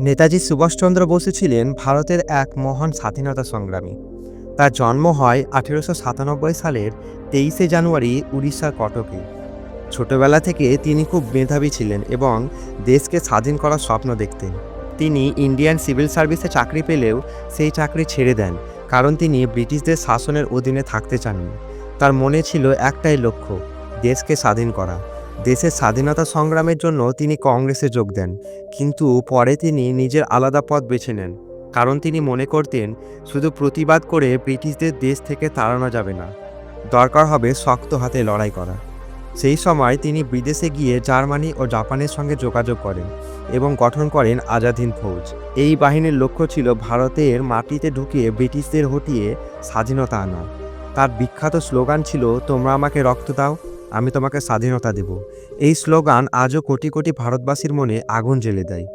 নেতাজি সুভাষচন্দ্র বসু ছিলেন ভারতের এক মহান স্বাধীনতা সংগ্রামী। তার জন্ম হয় আঠেরোশো সাতানব্বই সালের তেইশে জানুয়ারি উড়িষ্যার কটকে। ছোটবেলা থেকে তিনি খুব মেধাবী ছিলেন এবং দেশকে স্বাধীন করার স্বপ্ন দেখতেন। তিনি ইন্ডিয়ান সিভিল সার্ভিসে চাকরি পেলেও সেই চাকরি ছেড়ে দেন, কারণ তিনি ব্রিটিশদের শাসনের অধীনে থাকতে চাননি। তার মনে ছিল একটাই লক্ষ্য, দেশকে স্বাধীন করা। দেশের স্বাধীনতা সংগ্রামের জন্য তিনি কংগ্রেসে যোগ দেন, কিন্তু পরে তিনি নিজের আলাদা পথ বেছে নেন, কারণ তিনি মনে করতেন শুধু প্রতিবাদ করে ব্রিটিশদের দেশ থেকে তাড়ানো যাবে না। দরকার হবে শক্ত হাতে লড়াই করা। সেই সময় তিনি বিদেশে গিয়ে জার্মানি ও জাপানের সঙ্গে যোগাযোগ করেন এবং গঠন করেন আজাদ হিন্দ ফৌজ। এই বাহিনীর লক্ষ্য ছিল ভারতের মাটিতে ঢুকিয়ে ব্রিটিশদের হটিয়ে স্বাধীনতা আনা। তার বিখ্যাত স্লোগান ছিল, তোমরা আমাকে রক্ত দাও আমি তোমাকে স্বাধীনতা দেব। এই স্লোগান আজও কোটি কোটি ভারতবাসীর মনে আগুন জ্বেলে দেয়।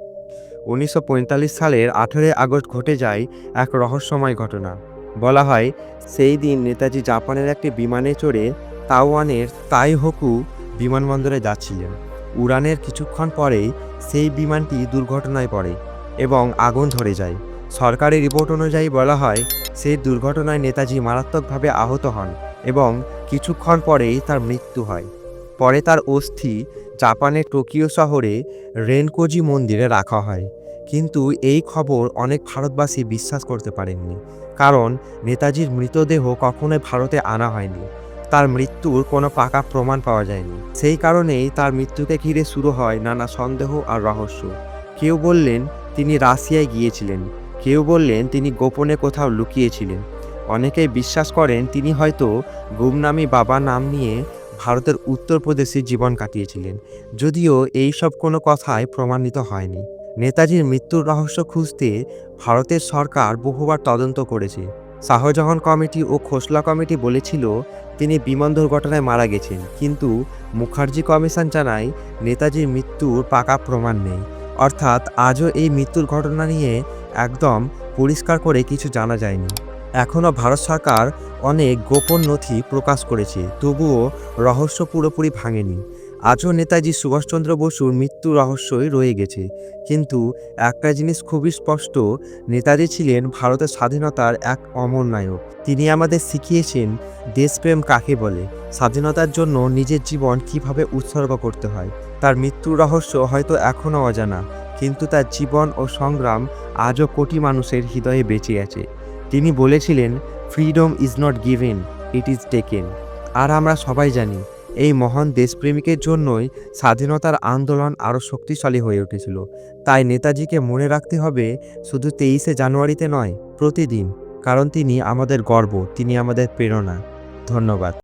উনিশশো পঁয়তাল্লিশ সালের আঠেরোই আগস্ট ঘটে যায় এক রহস্যময় ঘটনা। বলা হয়, সেই দিন নেতাজি জাপানের একটি বিমানে চড়ে তাওয়ানের তাইহোকু বিমানবন্দরে যাচ্ছিলেন। উড়ানের কিছুক্ষণ পরেই সেই বিমানটি দুর্ঘটনায় পড়ে এবং আগুন ধরে যায়। সরকারি রিপোর্ট অনুযায়ী বলা হয়, সেই দুর্ঘটনায় নেতাজি মারাত্মকভাবে আহত হন। এবং কিছুক্ষণ পরেই তার মৃত্যু হয়। পরে তার অস্থি জাপানের টোকিও শহরে রেনকোজি মন্দিরে রাখা হয়। কিন্তু এই খবর অনেক ভারতবাসী বিশ্বাস করতে পারেননি। কারণ নেতাজির মৃতদেহ কখনোই ভারতে আনা হয়নি। তার মৃত্যুর কোনো পাকা প্রমাণ পাওয়া যায়নি। সেই কারণেই তার মৃত্যুকে ঘিরে শুরু হয় নানা সন্দেহ আর রহস্য। কেউ বললেন, তিনি রাশিয়ায় গিয়েছিলেন। কেউ বললেন, তিনি গোপনে কোথাও লুকিয়েছিলেন। অনেকেই বিশ্বাস করেন তিনি হয়তো গুমনামি বাবা নাম নিয়ে ভারতের উত্তরপ্রদেশে জীবন কাটিয়েছিলেন। যদিও এই সব কোনো কথায় প্রমাণিত হয়নি। নেতাজির মৃত্যুর রহস্য খুঁজতে ভারতের সরকার বহুবার তদন্ত করেছে। শাহজাহান কমিটি ও খোসলা কমিটি বলেছিল, তিনি বিমান দুর্ঘটনায় মারা গেছেন, কিন্তু মুখার্জি কমিশন জানায়, নেতাজির মৃত্যুর পাকা প্রমাণ নেই। অর্থাৎ আজও এই মৃত্যুর ঘটনা নিয়ে একদম পরিষ্কার করে কিছু জানা যায়নি। এখনও ভারত সরকার অনেক গোপন নথি প্রকাশ করেছে, তবুও রহস্য পুরোপুরি ভাঙেনি। আজও নেতাজি সুভাষচন্দ্র বসুর মৃত্যু রহস্যই রয়ে গেছে। কিন্তু একটা জিনিস খুবই স্পষ্ট, নেতাজি ছিলেন ভারতের স্বাধীনতার এক অমর নায়ক। তিনি আমাদের শিখিয়েছেন, দেশপ্রেম কাকে বলে? স্বাধীনতার জন্য নিজের জীবন কীভাবে উৎসর্গ করতে হয়? তার মৃত্যুর রহস্য হয়তো এখনও অজানা, কিন্তু তার জীবন ও সংগ্রাম আজও কোটি মানুষের হৃদয়ে বেঁচে আছে। তিনি বলেছিলেন freedom is not given it is taken আর আমরা সবাই জানি, এই মহান দেশপ্রেমিকের জন্যই স্বাধীনতার আন্দোলন আরও শক্তিশালী হয়ে উঠেছিল। তাই নেতাজিকে মনে রাখতে হবে, শুধু তেইশে জানুয়ারিতে নয়, প্রতিদিন। কারণ তিনি আমাদের গর্ব, তিনি আমাদের প্রেরণা। ধন্যবাদ।